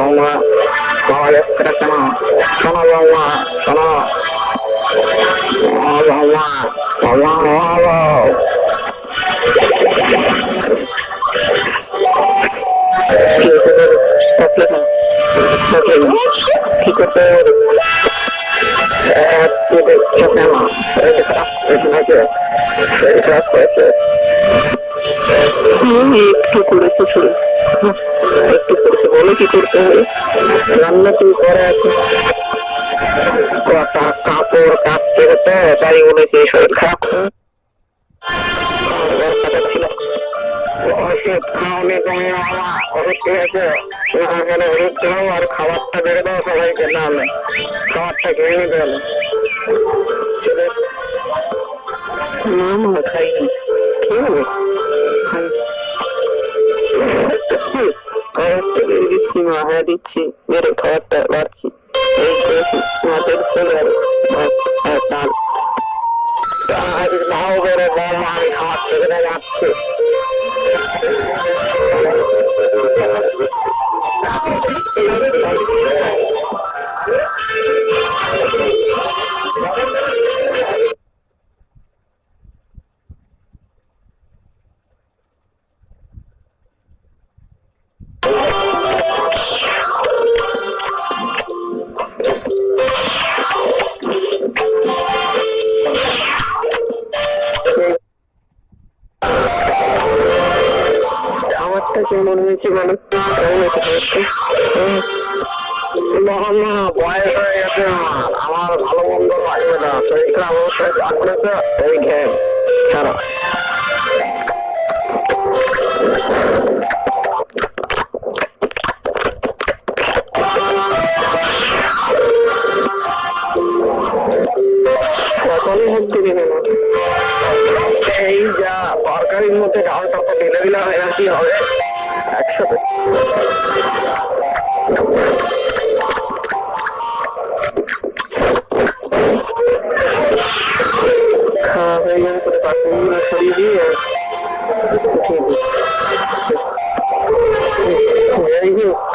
না কেন? শোনো বৌমা শোনো। ও বৌমা বৌমা বলো কি করতে একটু করেছে শরীর। বলে কি করতে হবে? রান্না কি করে আছে? কটা কাপড় কাজ করে তো তাই বলেছে শরীর খারাপ। ছিল। আমার ওষুধ আর খাবারটা বেড়ে দাও সবাইকে না খাবারটা না খাবারটা বেড়ে দিচ্ছি মা হ্যাঁ দিচ্ছি বেড়ে খাবারটা বাড়ছি এই করেছি মাছের ফেলে আর ডাল আজ নাও বেড়ে বল আমি খাবার থেকে যাচ্ছি বয়স হয়ে গেছে আমার। আমার ভালো মন্দ লাগবে না। শরীর খারাপ অবস্থায় যা করেছে, এই খেয়ে ছাড়া।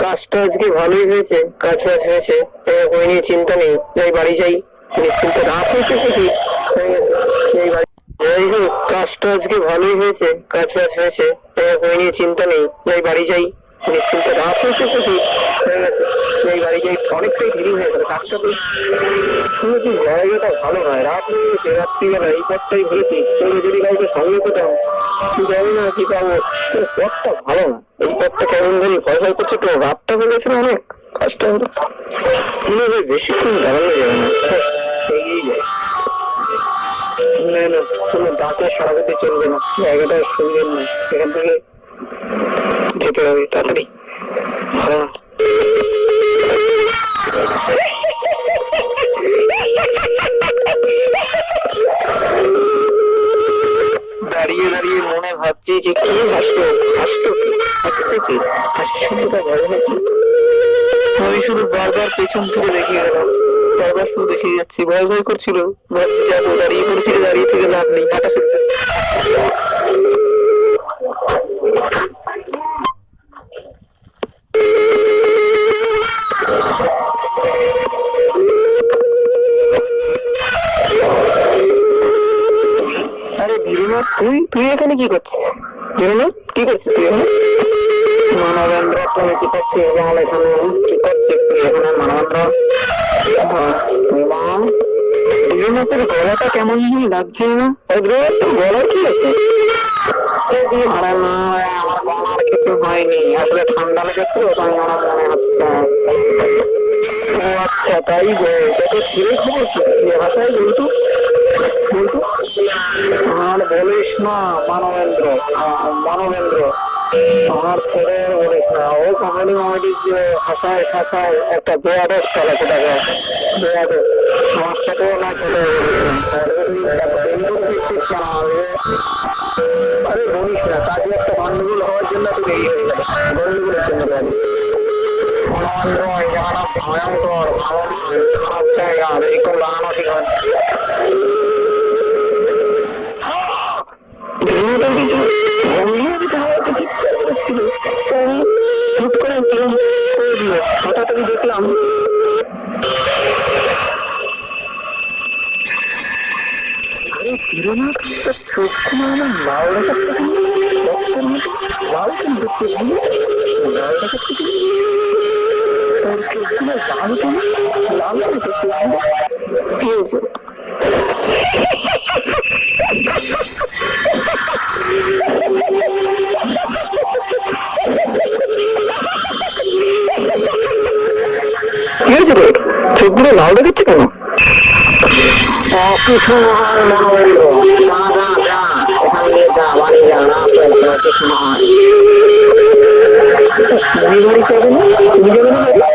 কাজটা আজকে ভালোই হয়েছে, কাজ বাজ হয়েছে ওই নিয়ে চিন্তা নেই। যাই বাড়ি যাই, নিশ্চিন্তে রাত হয়েছে হয়ে গেছে। যাই হোক, কাজটা আজকে ভালোই হয়েছে, কাজ বাজ হয়েছে ওই নিয়ে চিন্তা নেই। যাই বাড়ি যাই, নিশ্চিন্তে রাত হয়েছে হয়ে যাই বাড়ি যাই, অনেকটাই দেরি হয়ে গেল কাজটা তো। শুনেছি জায়গাটা ভালো নয়। রাত হয়ে গেছে রাত্রিবেলা এই পথটাই বলেছি তোকে যদি কাউকে সঙ্গে পেতাম। জানি না কি পাবো পথটা ভালো না এই পথটা কেমন ভয় ভয় করছে তো রাতটা হয়ে গেছে না অনেক কাজটা হলো মনে হয় বেশিক্ষণ দাঁড়ানো যাবে না না না কোনো দাঁতে সারা দিতে চলবে না জায়গাটা সুন্দর না এখান থেকে যেতে হবে তাড়াতাড়ি ভালো না ভাবছি যে কি হাসলো হাসলো কি? হাসছে কি? হাসি শুনতে ভালো নাকি? আমি শুধু বারবার পেছন ফিরে দেখে গেলাম। বারবার শুধু দেখে যাচ্ছি। ভয় ভয় করছিল। ভাবছি যাব, দাঁড়িয়ে পড়েছিল দাঁড়িয়ে থেকে লাভ নেই। হাঁটা শুনতে তুই তুই এখানে কি করছিস? ধীরুমা কি করছিস তুই এখানে? মানবেন্দ্র তুমি কি করছিস? বল এখানে কি করছিস তুই এখানে মানবেন্দ্র? মা তোর গলাটা কেমন লাগছে না তোর গলা কি আছে? আরে না আমার গলার কিছু হয়নি। আসলে ঠান্ডা লেগেছিল তাই আমার মনে হচ্ছে। ও আচ্ছা তাই গো কত ছেলে খবর কি? ভাষায় বলতো? বলতো? আর বলিস না, মানবেন্দ্র। মানবেন্দ্র। আমার ছেলে বলিস না। ও কমেডি মামেডি যে হাসায় হাসায় একটা বেয়াদের চলে সেটাকে বেয়াদের আমার সাথেও না ছোট আরে বলিস না, কাজে একটা গন্ডগোল হওয়ার জন্য তুই এই হয়ে গেল। গন্ডগোলের জন্য এই জায়গাটা ভয়ঙ্কর নয়, খারাপ জায়গা এরকম লাগানো ঠিক হয় করছিল আমি দেখলাম মতো লাল কেন লাল দেখাচ্ছে কেন? তোর চোখগুলো লাল কেন লাল কেন তোর চোখগুলো কি হয়েছে কি হয়েছে তোর চোখগুলো লাল দেখাচ্ছে কেন কিছু নয় মনে হইল যা যা যা এখান দিয়ে যা বাড়ি যা না পেয়েছে কিছু নয় তুমি বাড়ি যাবে না তুমি যাবে না বাড়ি?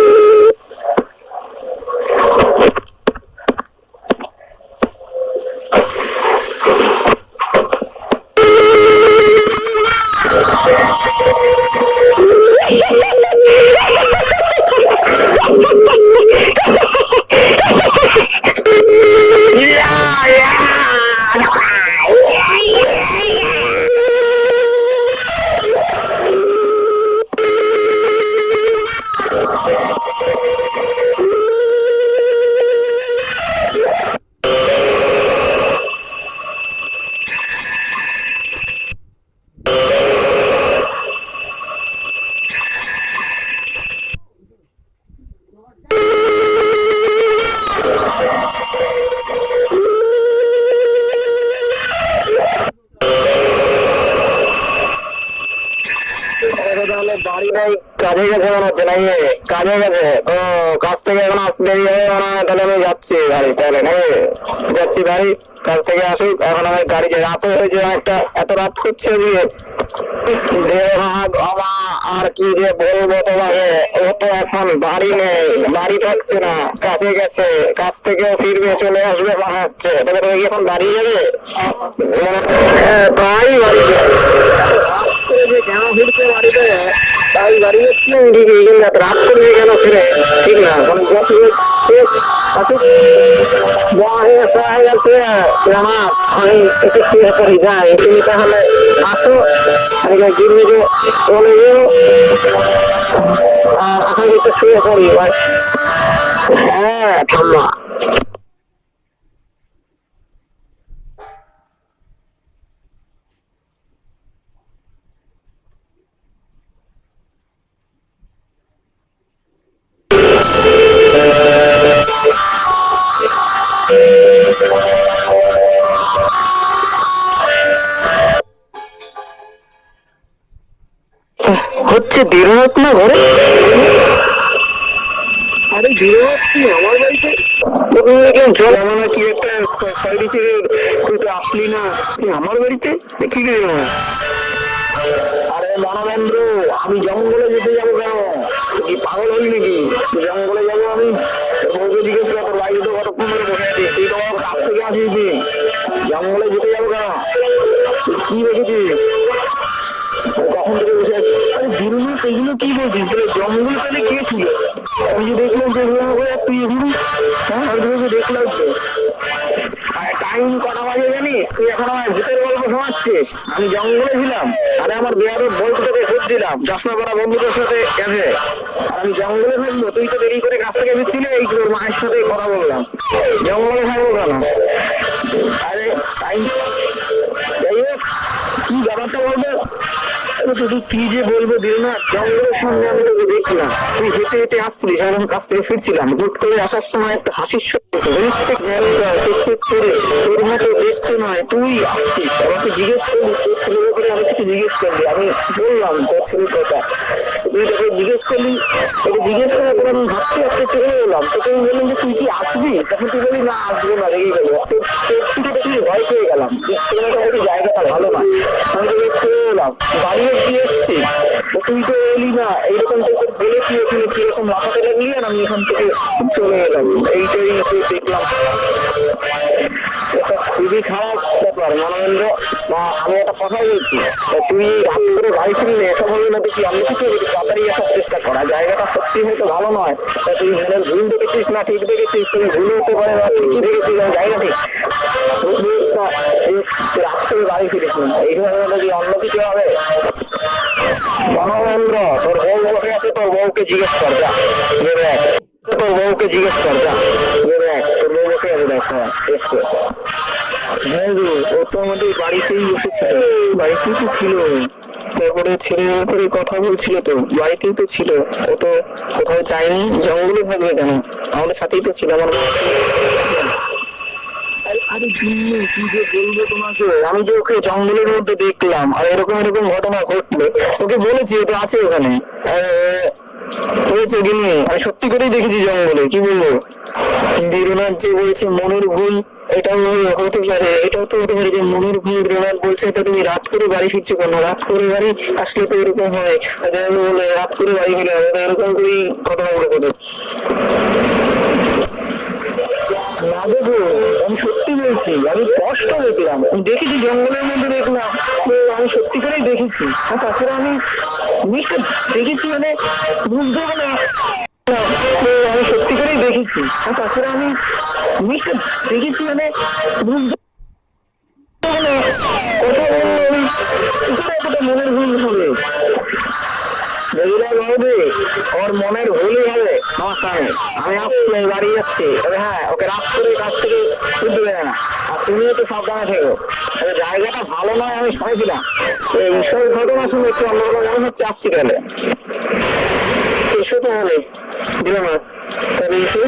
নাই, কাজে গেছে মনে হচ্ছে নাকি? কাজে গেছে? কাজ থেকে এখন আসতে দেরি হবে মনে হয়, তাহলে আমি যাচ্ছি তাহলে নাকি? যাচ্ছি কাজ থেকে আসুক, এখন আমার গাড়ি যে হয়েছে একটা, এত রাত হচ্ছে যে। আর কি যে বলব তোমাকে, ও তো এখন বাড়ি নেই, বাড়ি থাকছে না, কাছে গেছে কাছ থেকে ফিরবে, চলে আসবে মনে হচ্ছে। তবে তুমি কি এখন বাড়ি যাবে? হ্যাঁ তাই বাড়ি যাবে। কেন ফিরছে বাড়িতে? তাই ঠিকই কিন্তু এত রাত করবি কেন ফিরে। ঠিক না? মানে যাচ্ছি বয়স হয়ে গেছে আমার আমি একটু শুয়ে পড়ি যাই। তুমি তাহলে আসো। আমি গিরমিকে চলে যেও। আর আমি একটু শুয়ে পড়ি। হ্যাঁ ঠাম্মা। হচ্ছে দীর্ঘত না ঘরে। আরে দীর্ঘত তুই আমার বাড়িতে? জল আমার কি একটা সাইডে তুই তো আসলি না? তুই আমার বাড়িতে? এ কি রে আরে মানবেন্দ্র আমি জঙ্গলে যেতে যাব কেন? তুই কি পাগল হলি নাকি? জঙ্গলে যাব আমি? বউকে জিজ্ঞেস কর তোর বাড়িতে তো কতক্ষণ ধরে বসে আছিস? তুই তো আমার কাছ থেকে আসিস জঙ্গলে যেতে যাব কেন? কি রেখেছিস এগুলো কি বলছিস? জঙ্গল তাহলে কে ছিল? আমি যে দেখলাম যে তুই এগুলো হ্যাঁ দেখলাম তো টাইম কটা বাজে তুই এখন আমার ভূতের গল্প শোনাচ্ছিস। আমি জঙ্গলে ছিলাম, আরে আমার বিহারের বইটাকে খুঁজছিলাম চশমা করা বন্ধুদের সাথে গেছে। আমি জঙ্গলে থাকব, তুই তো দেরি করে কাছ থেকে ফিরছিলে, এই তোর মায়ের সাথে কথা বললাম। জঙ্গলে থাকব কেন? আরে, টাইম তো তুই কি যে বলব দিল না জঙ্গলের সামনে আমি তোকে দেখলাম। তুই হেঁটে হেঁটে আসছিলিস আমি কাছ থেকে ফিরছিলাম। হুট করে আসার সময় একটা হাসির করে তোর মতো দেখতে নয়, তুই আসছিস। আমাকে জিজ্ঞেস করলি, তোর ছেলের ব্যাপারে আমি কিছু জিজ্ঞেস করলি। আমি বললাম, তোর ছেলের কথা। তুই তোকে জিজ্ঞেস করলি তোকে জিজ্ঞেস করার পর আমি ভাবতে ভাবতে চলে এলাম। তোকে আমি বললাম যে, তুই কি আসবি? তখন তুই বলি না, আসব না, রেগে গেলো। থেকে দেখি ভয় পেয়ে গেলাম। সেখানে জায়গাটা ভালো না। আমি তোকে চলে এলাম। বাড়ি অব্দি এসছি তুই তো এলি না। এইরকম টাইপের বলে তুই ওখানে কীরকম লাফাতে লাগলি? আর আমি এখান থেকে চলে এলাম। এইটাই তো দেখলাম। খুবই খারাপ ব্যাপার। বা আমি একটা কথা বলছি। তুই রাত করে বাড়ি ফিরলে এসব হলে না দেখি আমি কিছু তাড়াতাড়ি আসার চেষ্টা করা। জায়গাটা সত্যি হয়তো ভালো নয়, তা তুই মনের ভুল দেখেছিস না ঠিক দেখেছিস? তুমি ভুল হতে পারে না, ঠিকই দেখেছিস না ঠিক রাত করে বাড়ি ফিরেছিলাম এইভাবে হলে কি অন্য কিছু তোর বউ বসে আছে, তোর বউকে জিজ্ঞেস কর, যা। তোর বউকে জিজ্ঞেস কর, যা। তোর বউ বসে দেখ হ্যাঁ হ্যাঁ গো ও তো আমাদের বাড়িতেই এসেছিল। বাড়িতেই তো ছিল। তারপরে ছেলের ব্যাপারে কথা বলছিল তো বাড়িতেই তো ছিল। ও তো কোথাও যায়নি জঙ্গলে থাকবে কেন? আমাদের সাথেই তো ছিল আমার আরে- জিম্মি কি যে বলব তোমাকে? আমি যে ওকে জঙ্গলের মধ্যে দেখলাম আর এরকম এরকম ঘটনা ঘটলো ওকে বলেছি ও তো আছে ওখানে। হয়েছে গিন্নি আমি সত্যি করেই দেখেছি জঙ্গলে কি বলব দীরনাথ যে বলছে মনের ভুল এটাও হতে পারে, এটাও তো হতে পারে যে মনের ভুল দীরনাথ বলছে, তো তুমি রাত করে বাড়ি ফিরছো কেন? রাত করে বাড়ি আসলে তো এরকম হয়। বলে রাত করে বাড়ি ফিরে এরকম করেই ঘটনাগুলো ঘটে না আমি সত্যি বলছি, আমি স্পষ্ট দেখলাম। দেখেছি, জঙ্গলের মধ্যে দেখলাম। আমি সত্যি করেই দেখেছি তাছাড়া আমি দেখেছি মানে বুঝতে হবে না। আমি সত্যি করেই দেখেছি তাছাড়া আমি জিনিসটা দেখেছি মানে বুঝতে এতটা মনের ভুল হবে। নেই আমি আসছি, আমি বাড়ি যাচ্ছি। তবে হ্যাঁ ওকে রাত করে কাছ থেকে তুলতে দেবে না। আর তুমি একটু সাবধানে থেকো। জায়গাটা ভালো নয়, আমি শুনেছিলাম। এই সব ঘটনা শুনে একটু অন্যরকম মনে হচ্ছে, আসছি তাহলে। এসো তাহলে দিলাম তাহলে এসো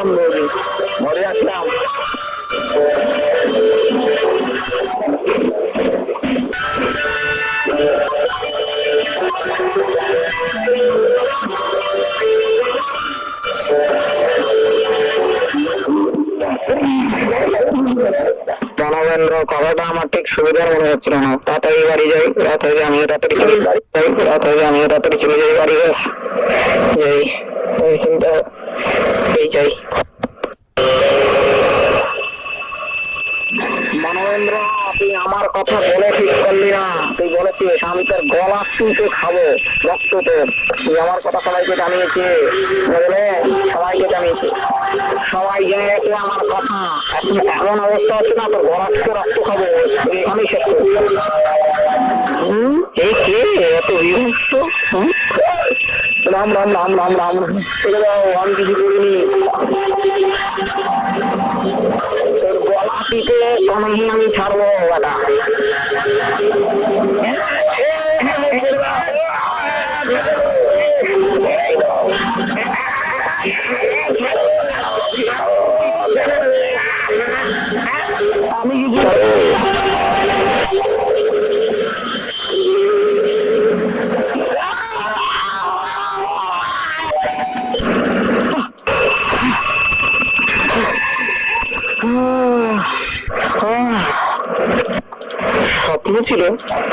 আসলাম ঘরে আসলাম জনগণের কথাটা আমার ঠিক সুবিধার মনে হচ্ছিল না। তাড়াতাড়ি বাড়ি যাই রাত হয়ে আমিও তাড়াতাড়ি চলে যাই রাত হয়ে আমিও তাড়াতাড়ি চলে যাই, বাড়ি যাই, এই চিন্তা এই যাই মনোরেন্দ্র তুই আমার কথা বলে ঠিক করলি না। তুই বলেছিস আমি তোর গলা শুনতে খাব রক্ত তোর তুই আমার কথা সবাইকে জানিয়েছে বুঝলে সবাইকে জানিয়েছে সবাই জেনেছে আমার কথা। এখন এমন অবস্থা হচ্ছে না তোর গলা থেকে রক্ত খাব। এখানেই শেষ করবি এই কে? এত বিভৎস? রাম রাম রাম রাম রাম। চলে যাও আমি কিছু করিনি। তোর গলা টিপে আমি ছাড়বো, বেটা। আমি কিছু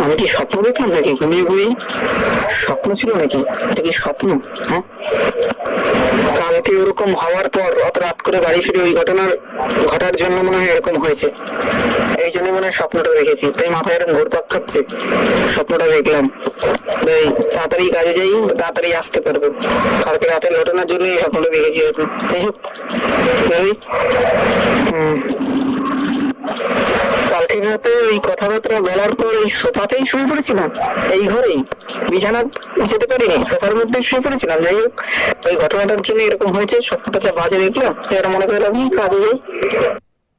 আমি কি স্বপ্ন দেখলাম নাকি ঘুমিয়ে ঘুমিয়ে স্বপ্ন ছিল নাকি? এটা কি স্বপ্ন? হ্যাঁ? কালকে ওরকম হওয়ার পর অত রাত করে বাড়ি ফিরে ওই ঘটনার ঘটার জন্য মনে হয় এরকম হয়েছে। এই জন্য মনে হয় স্বপ্নটা দেখেছি। তাই মাথায় এরকম ঘুরপাক খাচ্ছে। স্বপ্নটা দেখলাম। তাই তাড়াতাড়ি কাজে যাই, তাড়াতাড়ি আসতে পারব। কালকে রাতের ঘটনার জন্য এই স্বপ্নটা দেখেছি যাই হোক হুম। রাতে এই কথাবার্তা বলার পর এই সোফাতেই শুয়ে পড়েছিলাম। এই ঘরেই। বিছানা যেতে পারিনি, সোফার মধ্যে শুয়ে পড়েছিলাম। যাই হোক, ওই ঘটনাটার জন্য এরকম হয়েছে, সবটা যা বাজে দেখলাম এটা মনে করলাম কাজে যাই।